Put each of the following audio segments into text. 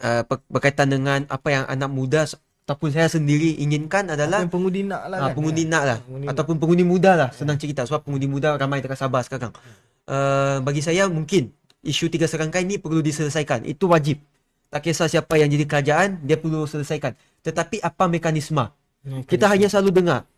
uh, berkaitan dengan apa yang anak muda ataupun saya sendiri inginkan adalah apa pengundi nak lah uh, kan pengundi nak lah pengundi ataupun pengundi muda lah senang cerita sebab pengundi muda ramai dekat Sabah sekarang. Uh, bagi saya mungkin isu tiga serangkai ni perlu diselesaikan. Itu wajib. Tak kisah siapa yang jadi kerajaan, dia perlu selesaikan. Tetapi apa mekanisme? Kita hanya selalu dengar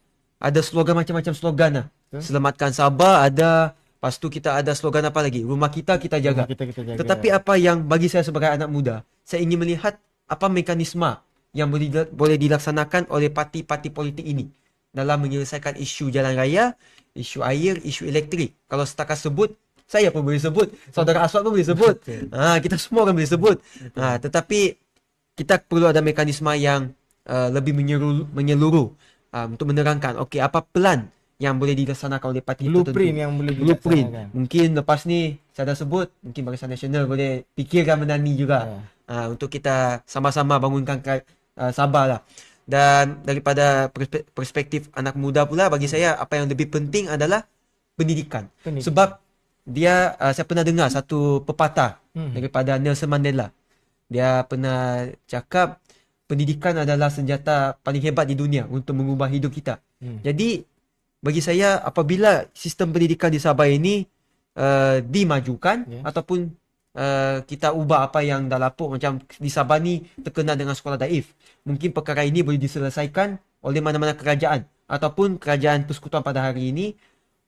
ada slogan macam-macam slogan lah. Selamatkan Sabah ada Lepas tu kita ada slogan apa lagi? Rumah kita kita jaga. Rumah kita kita jaga. Tetapi apa yang bagi saya sebagai anak muda, saya ingin melihat apa mekanisme yang boleh boleh dilaksanakan oleh parti-parti politik ini dalam menyelesaikan isu jalan raya, isu air, isu elektrik. Kalau setakat sebut, saya pun boleh sebut, saudara Aswad pun boleh sebut. Ha, kita semua kan boleh sebut. Ha, tetapi kita perlu ada mekanisme yang uh, lebih menyeluruh, menyeluruh uh, untuk menerangkan okey apa plan yang boleh dilaksanakan oleh parti blueprint tertentu yang boleh blueprint. dilaksanakan. Mungkin lepas ni saya dah sebut, mungkin Barisan Nasional boleh fikirkan benda ni juga. Ya. Ha, untuk kita sama-sama bangunkan uh, Sabah lah. Dan daripada perspe- perspektif anak muda pula bagi saya apa yang lebih penting adalah pendidikan. Pendidikan. Sebab dia uh, saya pernah dengar satu pepatah Hmm. daripada Nelson Mandela. Dia pernah cakap pendidikan adalah senjata paling hebat di dunia untuk mengubah hidup kita. Hmm. Jadi bagi saya apabila sistem pendidikan di Sabah ini uh, dimajukan Ya. ataupun uh, kita ubah apa yang dah lapuk macam di Sabah ni terkenal dengan sekolah daif. Mungkin perkara ini boleh diselesaikan oleh mana-mana kerajaan ataupun kerajaan persekutuan pada hari ini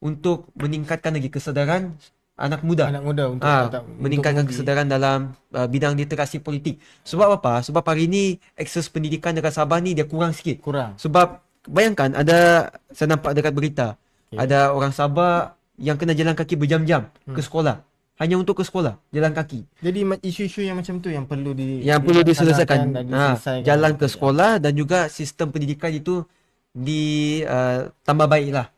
untuk meningkatkan lagi kesedaran anak muda. anak muda untuk untuk meningkatkan mengundi. kesedaran dalam uh, bidang literasi politik. Sebab apa? Sebab hari ini akses pendidikan dekat Sabah ni dia kurang sikit. kurang. Sebab bayangkan ada saya nampak dekat berita Okey. ada orang Sabah yang kena jalan kaki berjam-jam ke sekolah. Hanya untuk ke sekolah, jalan kaki. Jadi isu-isu yang macam tu yang perlu di Yang perlu diselesaikan. Ha, jalan ke sekolah dan juga sistem pendidikan itu di uh, tambah baiklah